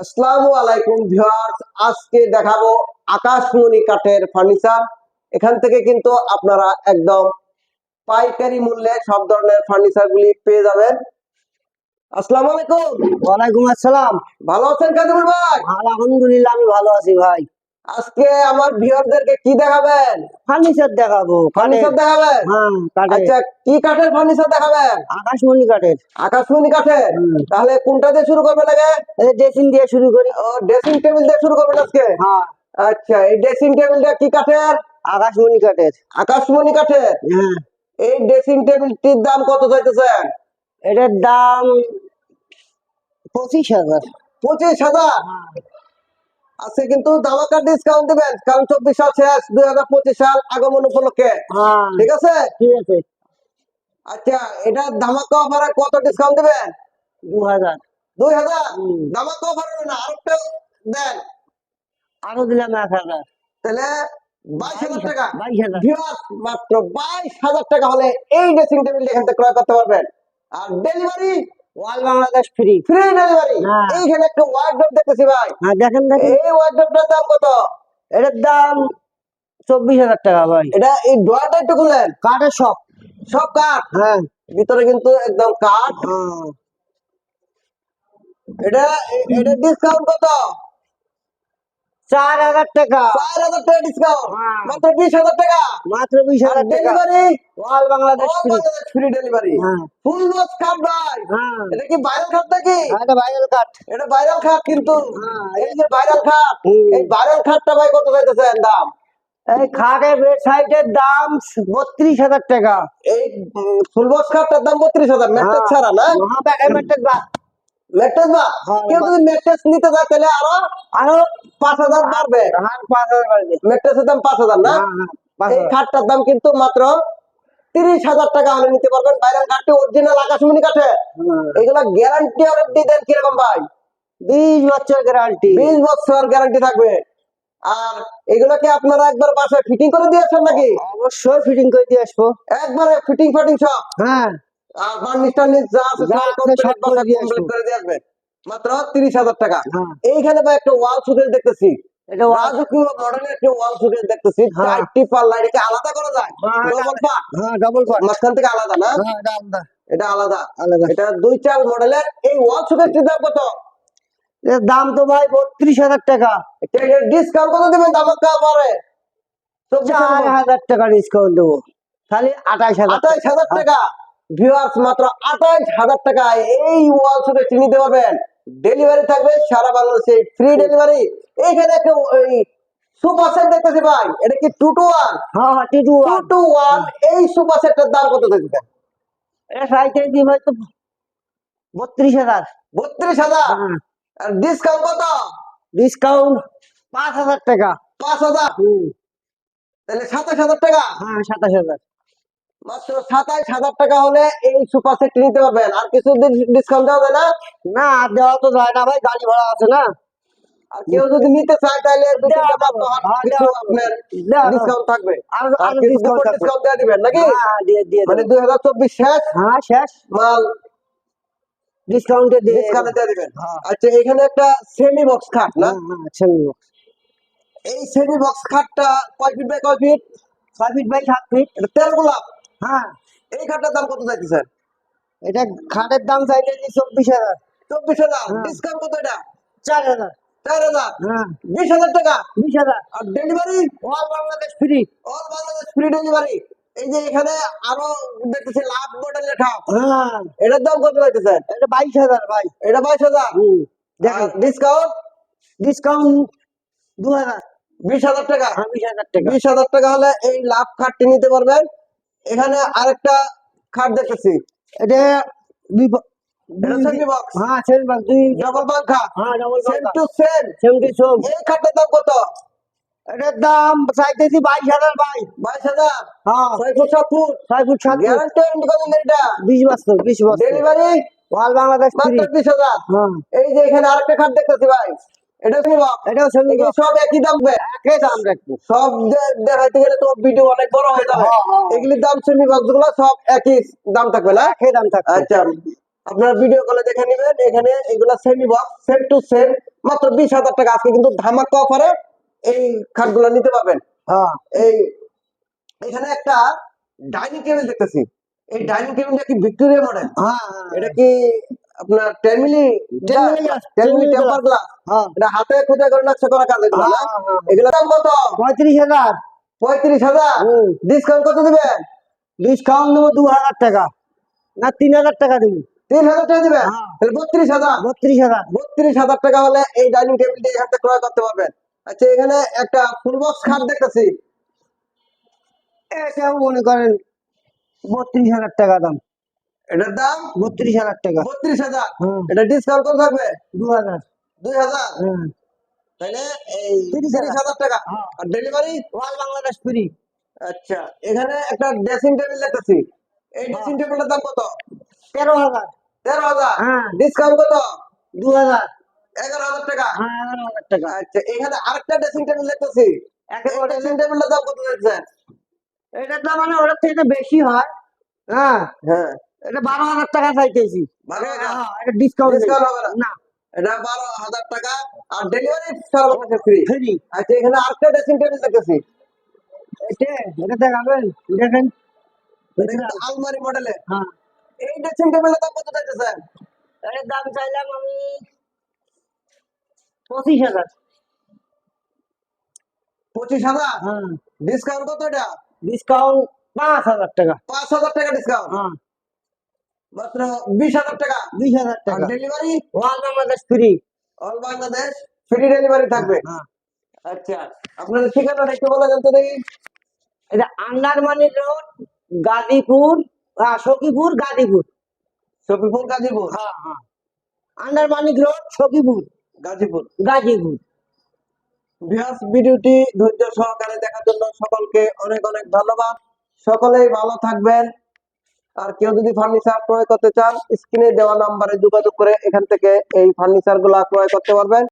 আসসালামু আলাইকুম ভিউয়ার্স আজকে দেখাবো আকাশমণি কাঠের ফার্নিচার। এখান থেকে কিন্তু আপনারা একদম পাইকারি মূল্যে সব ধরনের ফার্নিচার গুলি পেয়ে যাবেন। আসসালামু আলাইকুম। ওয়ালাইকুম আসসালাম। ভালো আছেন কাদের ভাই আলহামদুলিল্লাহ আমি ভালো আছি ভাই। আজকে আমার ভিউয়ারদেরকে কি দেখাবেন? ফার্নিচার দেখাবো ফার্নিচার দেখাবেন? হ্যাঁ কাঠের। আচ্ছা কি কাঠের ফার্নিচার দেখাবেন? আকাশমণি কাঠের। আকাশমণি কাঠের? তাহলে কোনটা দিয়ে শুরু করবেন আগে? ড্রেসিং দিয়ে শুরু করি। ও ড্রেসিং টেবিল দিয়ে শুরু করবেন আজকে? হ্যাঁ। আচ্ছা এই ড্রেসিং টেবিলটা কি কাঠের? আকাশমণি কাঠের। আকাশমণি কাঠের? হ্যাঁ। এই ড্রেসিং টেবিলটির দাম কত চাইতেছেন? এটার দাম পঁচিশ হাজার। পঁচিশ হাজার? আজকে কিন্তু ধামাকা ডিসকাউন্ট দিবেন কারণ চব্বিশ সাল শেষ দুই হাজার পঁচিশ সাল আগমন উপলক্ষে। হ্যাঁ ঠিক আছে? ঠিক আছে। আচ্ছা এটা ধামাকা অফারে কত ডিসকাউন্ট দিবেন? দু হাজার। দুই হাজার? ধামাকা অফার না দেন। আরও দিলাম এক হাজার। তাহলে বাইশ হাজার টাকা। মাত্র বাইশ হাজার টাকা হলে এই ড্রেসিং টেবিল এখান থেকে ক্রয় করতে পারবেন। আর delivery all Bangladesh free free delivery. এইখানে একটা ওয়ার্ডরোব দেখতেছি ভাই। হ্যাঁ দেখেন দেখেন। এই ওয়ার্ডরোবটার দাম কত? এটার দাম চব্বিশ হাজার টাকা ভাই। এটা এই একটু খুলেন। কাঠের সব সব কাঠ? হ্যাঁ। ভিতরে কিন্তু একদম কাঠ। হ্যাঁ। এটা এটা ডিসকাউন্ট কত? চার হাজার টাকা। চার হাজার টাকা ডিসকাউন্ট হ্যাঁ। মাত্র বিশ হাজার টাকা। মাত্র বিশ হাজার ডেলিভারি বাংলাদেশ ফ্রি ডেলিভারি হ্যাঁ। ফুল ভাই। হ্যাঁ। এটা কি ভাইরাল নাকি? এটা ভাইরাল কাঠ এটা ভাইরাল খাট কিন্তু। হ্যাঁ, এই যে ভাইরাল এই ভাইরাল ভাই কত চাইতেছেন দাম? এই খাটের দাম বত্রিশ হাজার টাকা। এই ফুল বক্স খাটটার দাম বত্রিশ হাজার হ্যাঁ। ছাড়া না? হ্যাঁ, বাদ। ম্যাট্রেস বা কেউ যদি ম্যাট্রেস নিতে যায় তাহলে আরও আরও পাঁচ হাজার বাড়বে। পাঁচ হাজার বাড়বে। ম্যাট্রেসের দাম পাঁচ হাজার না? পাঁচ এই খাটটার দাম কিন্তু মাত্র তিরিশ হাজার টাকা হলে নিতে পারবেন। অরিজিনাল আকাশমণি কাঠে। হ্যাঁ। এগুলা গ্যারান্টি ওয়ারেন্টি দেন কীরকম ভাই? বিশ বছর গ্যারান্টি বিশ বছর গ্যারান্টি থাকবে। আর এগুলাকে আপনারা একবার বাসায় ফিটিং করে দিয়েছেন নাকি? অবশ্যই ফিটিং করে দিয়ে আসব। একবারে ফিটিং ফাটিং সব। হ্যাঁ। আর বার্নিশ টার্নিশ যা আছে যা সব আছে complete সব করে বাসায় দিয়ে complete আসব। করে দিয়ে আসবে। মাত্র তিরিশ হাজার টাকা। এইখানে ভাই একটা ওয়াল সুকেস দেখতেছি। এটা রাজকীয় মডেলের একটা ওয়াল সুকেস দেখতেছি। চারটি পাল্লা এটাকে আলাদা করা যায়? এটা- ডবল পাট ডাবল পার্ট মাঝখান থেকে আলাদা না? আলাদা। এটা আলাদা। আলাদা। এটা দুই চার মডেলের এই ওয়াল সুকেসটির দাম কত? এর দাম তো ভাই বত্রিশ হাজার টাকা। ডিসকাউন্ট কত দেবেন? পারে চার হাজার টাকা ডিসকাউন্ট দেবো। খালি আঠাশ হাজার আঠাইশ হাজার টাকা। ভিউয়ার্স মাত্র আঠাইশ হাজার টাকায় এই ওয়াল সুকেসটি নিতে পারবেন। ডেলিভারি থাকবে সারা বাংলাদেশে ফ্রি ডেলিভারি এইখানে একটা ওই সুপার সেট দেখতেছি ভাই এটা কি টু টু ওয়ান হ্যাঁ হ্যাঁ টু টু ওয়ান এই সুপার দাম কত দেখবেন এটা দিই বত্রিশ হাজার। বত্রিশ হাজার? হ্যাঁ। আর ডিসকাউন্ট কত? ডিসকাউন্ট পাঁচ হাজার টাকা। পাঁচ হাজার? হুম। তাহলে সাতাশ হাজার টাকা? হ্যাঁ সাতাশ হাজার। মাত্র সাতাইশ হাজার টাকা হলে এই সুপার সেট নিতে পারবেন। আর কিছু ডিসকাউন্ট দেওয়া যায় না। না দেওয়া তো যায় না ভাই গাড়ি ভাড়া আছে না। আর কেউ যদি নিতে চায় তাহলে। ডিসকাউন্ট থাকবে। আর ডিসকাউন্ট দিবেন নাকি? মানে দুই হাজার চব্বিশ শেষ? হ্যাঁ শেষ। মাল? ডিসকাউন্টে দিয়ে ডিসকাউন্টে দিয়ে দিবেন। হ্যাঁ। আচ্ছা এখানে একটা সেমি বক্স খাট না? হ্যাঁ এই সেমি বক্স খাটটা কয় ফিট বাই কয় ফিট ছয় ফিট বাই সাত ফিট তেল গোলাপ। হ্যাঁ এই খাটটার দাম কত চাইতেছেন? এটা খাটের দাম চাইলে চব্বিশ হাজার। চব্বিশ হাজার? হ্যাঁ। ডিসকাউন্ট কত এটা? চার হাজার। চার হাজার? হ্যাঁ। বিশ হাজার টাকা? বিশ হাজার। আর delivery all Bangladesh free all Bangladesh free delivery এই যে এখানে আরও দেখতেছি লাভ মডেল লেখা। হ্যাঁ। এটার দাম কত এটা বাইশ হাজার ভাই। এটা বাইশ হাজার? দেখেন ডিসকাউন্ট ডিসকাউন্ট দু হাজার। বিশ হাজার টাকা। হ্যাঁ বিশ হাজার টাকা। বিশ হাজার টাকা হলে এই লাভ খাটটি নিতে পারবেন। এখানে আরেকটা খাট দেখতেছি। এটা দুই প- এটা দুই- সেমি বক্স হ্যাঁ সেম বাস দুই ডাবল পাঙ্খা হ্যাঁ ডাবল সেম টু সেম সেমটি সোম এই খাটটার দাম কত? এটার দাম চাইতেছি বাইশ হাজার বাইশ হাজার? হ্যাঁ। ছয় ফুট সাত ফুট? ছয় ফুট সাত ফুট। গ্যারান্টি ওয়ারেন্টি কত এটা? বিশ বছর বিশ বছর। ডেলিভারি অল বাংলাদেশ মাত্র বিশ হাজার? হ্যাঁ। এই যে এখানে আরেকটা খাট দেখতেছি ভাই। এটা বক্স এটাও সব একই দাম একই দাম রাখব সব দেখাইতে গেলে তো ভিডিও অনেক বড় হয়ে যাবে। এগুলির দাম সেমি বক্স সব একই দাম থাকবে না? একই দাম থাকবে। আচ্ছা। আপনারা ভিডিও কলে দেখে নেবেন এখানে এগুলা semi box same two same মাত্র বিশ হাজার টাকা। আজকে কিন্তু ধামাকা অফারে এই খাটগুলো নিতে পারবেন। হ্যাঁ। এই এখানে একটা ডাইনিং টেবিল দেখতেছি। এই ডাইনিং টেবিলটা কি ভিক্টোরিয়া মডেল হ্যাঁ। এটা কি আপনার ten milli 10 milli glass, 10 ten milli temper glass এটা হাতে খুঁজে করে নকশা করা কাজ এগুলো না। এগুলো দাম কত? পঁয়ত্রিশ হাজার। পঁয়ত্রিশ হাজার। ডিসকাউন্ট কত দিবেন? ডিসকাউন্ট দেবো দু হাজার টাকা। না তিন হাজার টাকা দেবো। তিন হাজার টাকা দিবেন? হ্যাঁ। তাহলে বত্রিশ হাজার। বত্রিশ হাজার। বত্রিশ হাজার টাকা হলে এই ডাইনিং টেবিলটি এখান থেকে ক্রয় করতে পারবেন। আচ্ছা এখানে একটা ফুল বক্স খাট দেখতেছি। এটাও মনে করেন বত্রিশ হাজার টাকা দাম। এটার দাম? বত্রিশ হাজার টাকা। বত্রিশ হাজার? এটা ডিসকাউন্ট কত থাকবে? দু হাজার। দুই হাজার? তাইলে এই তিরিশ হাজার টাকা। হ্যাঁ। আর ডেলিভারি ওয়াল বাংলাদেশ ফ্রি। আচ্ছা এখানে একটা ড্রেসিং টেবিল দেখতেছি। এই হ্যাঁ। ড্রেসিং টেবিলটার দাম কত? তেরো হাজার। তেরো হাজার? হ্যাঁ। ডিসকাউন্ট কত? দু হাজার। এগারো হাজার টাকা। হ্যাঁ এগারো হাজার টাকা। আচ্ছা এখানে আরেকটা ড্রেসিং টেবিল দেখতেছি। ড্রেসিং টেবিলটার দাম কত দেখছেন এটার দাম মানে ওটার থেকে বেশি হয়। হ্যাঁ। হ্যাঁ। এটা বারো হাজার টাকা চাইতেছি? হ্যাঁ, এটা ডিসকাউন্ট না? না। এটা বারো হাজার টাকা আর ডেলিভারি সারা বছর ফ্রি ফ্রি আচ্ছা এখানে আরেকটা ড্রেসিং টেবিল দেখতেছি। এটা এটা দেখাবেন দেখেন। আলমারি মডেলে হ্যাঁ। এই ড্রেসিং টেবিলের দাম কত চাইতেছেন এটার দাম চাইলাম আমি পঁচিশ হাজার। পঁচিশ হাজার? হ্যাঁ। ডিসকাউন্ট কত এটা? ডিসকাউন্ট পাঁচ হাজার টাকা। পাঁচ হাজার টাকা ডিসকাউন্ট হ্যাঁ। মাত্র বিশ হাজার টাকা। বিশ হাজার টাকা। Delivery all Bangladesh free all Bangladesh? Free delivery থাকবে। হ্যাঁ আচ্ছা। আপনাদের ঠিকানাটা একটু বলে দেখি। এটা আন্ডারমানি রোড গাজীপুর সখীপুর গাজীপুর। শফিপুর গাজীপুর? হ্যাঁ হ্যাঁ। আন্ডারমানিক রোড সখীপুর। গাজীপুর। গাজীপুর। ভিউয়ার্স ভিডিওটি ধৈর্য সহকারে দেখার জন্য সকলকে অনেক অনেক ধন্যবাদ। সকলেই ভালো থাকবেন। আর কেউ যদি ফার্নিচার ক্রয় করতে চান স্ক্রিনে দেওয়া নাম্বারে যোগাযোগ করে এখান থেকে এই ফার্নিচারগুলা ক্রয় করতে পারবেন।